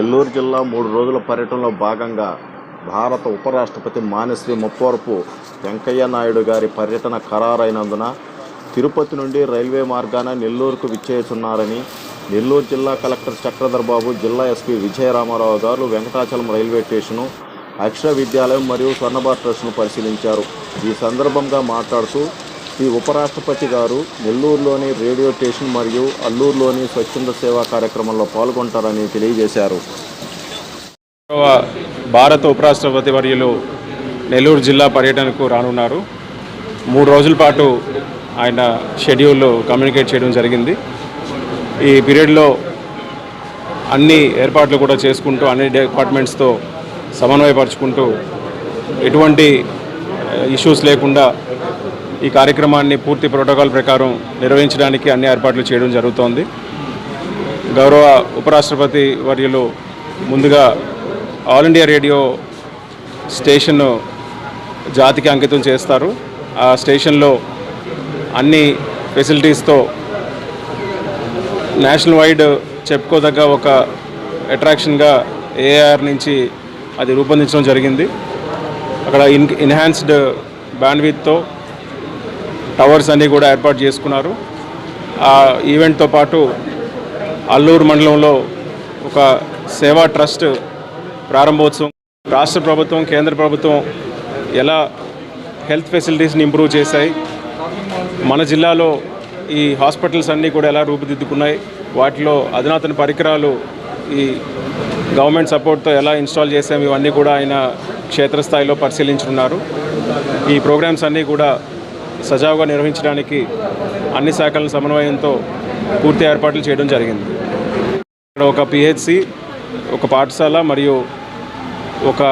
నెల్లూరు జిల్లా మూడు రోజుల పర్యటనలో భాగంగా భారత ఉపరాష్ట్రపతి మానశ్రీ ముప్పవరపు వెంకయ్య నాయుడు గారి పర్యటన ఖరారైనందున తిరుపతి నుండి రైల్వే మార్గాన నెల్లూరుకు విచ్చేస్తున్నారని నెల్లూరు జిల్లా కలెక్టర్ చక్రధర్ బాబు జిల్లా ఎస్పీ విజయరామారావు గారు వెంకటాచలం రైల్వే స్టేషను అక్షర విద్యాలయం మరియు స్వర్ణభారత్ ట్రస్ట్ను పరిశీలించారు. ఈ సందర్భంగా మాట్లాడుతూ ఈ ఉపరాష్ట్రపతి గారు నెల్లూరులోని రేడియో స్టేషన్ మరియు అల్లూరులోని స్వచ్ఛంద సేవా కార్యక్రమంలో పాల్గొంటారని తెలియజేశారు. భారత ఉపరాష్ట్రపతి వర్యులు నెల్లూరు జిల్లా పర్యటనకు రానున్నారు. మూడు రోజుల పాటు ఆయన షెడ్యూల్ కమ్యూనికేట్ చేయడం జరిగింది. ఈ పీరియడ్లో అన్ని ఏర్పాట్లు కూడా చేసుకుంటూ అన్ని డిపార్ట్మెంట్స్తో సమన్వయపరుచుకుంటూ ఎటువంటి ఇష్యూస్ లేకుండా ఈ కార్యక్రమాన్ని పూర్తి ప్రోటోకాల్ ప్రకారం నిర్వహించడానికి అన్ని ఏర్పాట్లు చేయడం జరుగుతోంది. గౌరవ ఉపరాష్ట్రపతి వర్యులు ముందుగా ఆల్ ఇండియా రేడియో స్టేషన్ జాతికి అంకితం చేస్తారు. ఆ స్టేషన్లో అన్ని ఫెసిలిటీస్తో నేషనల్ వైడ్ చెప్పుకోదగ్గ ఒక అట్రాక్షన్గా ఏఆర్ నుంచి అది రూపొందించడం జరిగింది. అక్కడ ఇన్ ఎన్హాన్స్డ్ బ్యాండ్విత్తో టవర్స్ అన్నీ కూడా ఏర్పాటు చేసుకున్నారు. ఆ ఈవెంట్తో పాటు అల్లూరు మండలంలో ఒక సేవా ట్రస్ట్ ప్రారంభోత్సవం రాష్ట్ర ప్రభుత్వం కేంద్ర ప్రభుత్వం ఎలా హెల్త్ ఫెసిలిటీస్ని ఇంప్రూవ్ చేశాయి. మన జిల్లాలో ఈ హాస్పిటల్స్ అన్నీ కూడా ఎలా రూపుదిద్దుకున్నాయి. వాటిలో అధునాతన పరికరాలు ఈ గవర్నమెంట్ సపోర్ట్తో ఎలా ఇన్స్టాల్ చేసాము ఇవన్నీ కూడా ఆయన క్షేత్రస్థాయిలో పరిశీలించున్నారు ఈ ప్రోగ్రామ్స్ అన్నీ కూడా సజావుగా నిర్వహించడానికి అన్ని శాఖల సమన్వయంతో పూర్తి ఏర్పాట్లు చేయడం జరిగింది. ఇక్కడ ఒక పిహెచ్సి ఒక పాఠశాల మరియు ఒక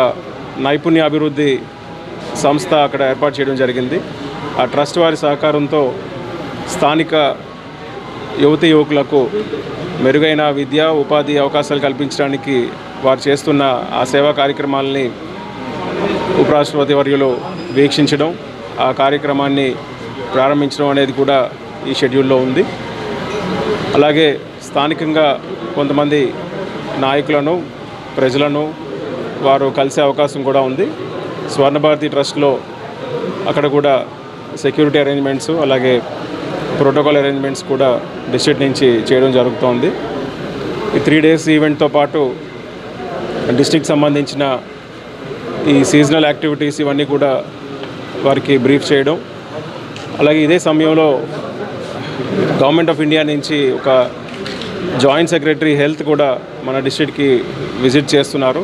నైపుణ్య అభివృద్ధి సంస్థ అక్కడ ఏర్పాటు చేయడం జరిగింది. ఆ ట్రస్ట్ వారి సహకారంతో స్థానిక యువతి యువకులకు మెరుగైన విద్య ఉపాధి అవకాశాలు కల్పించడానికి వారు చేస్తున్న ఆ సేవా కార్యక్రమాలని ఉపరాష్ట్రపతి వర్యులు వీక్షించడం ఆ కార్యక్రమాన్ని ప్రారంభించడం అనేది కూడా ఈ షెడ్యూల్లో ఉంది. అలాగే స్థానికంగా కొంతమంది నాయకులను ప్రజలను వారు కలిసే అవకాశం కూడా ఉంది. స్వర్ణభారతి ట్రస్ట్లో అక్కడ కూడా సెక్యూరిటీ అరేంజ్మెంట్స్ అలాగే ప్రోటోకాల్ అరేంజ్మెంట్స్ కూడా డిస్ట్రిక్ట్ నుంచి చేయడం జరుగుతోంది. ఈ త్రీ డేస్ ఈవెంట్తో పాటు డిస్టిక్ సంబంధించిన ఈ సీజనల్ యాక్టివిటీస్ ఇవన్నీ కూడా వారికి బ్రీఫ్ చేయడం. అలాగే ఇదే సమయంలో గవర్నమెంట్ ఆఫ్ ఇండియా నుంచి ఒక జాయింట్ సెక్రటరీ హెల్త్ కూడా మన డిస్ట్రిక్ట్కి విజిట్ చేస్తున్నారు.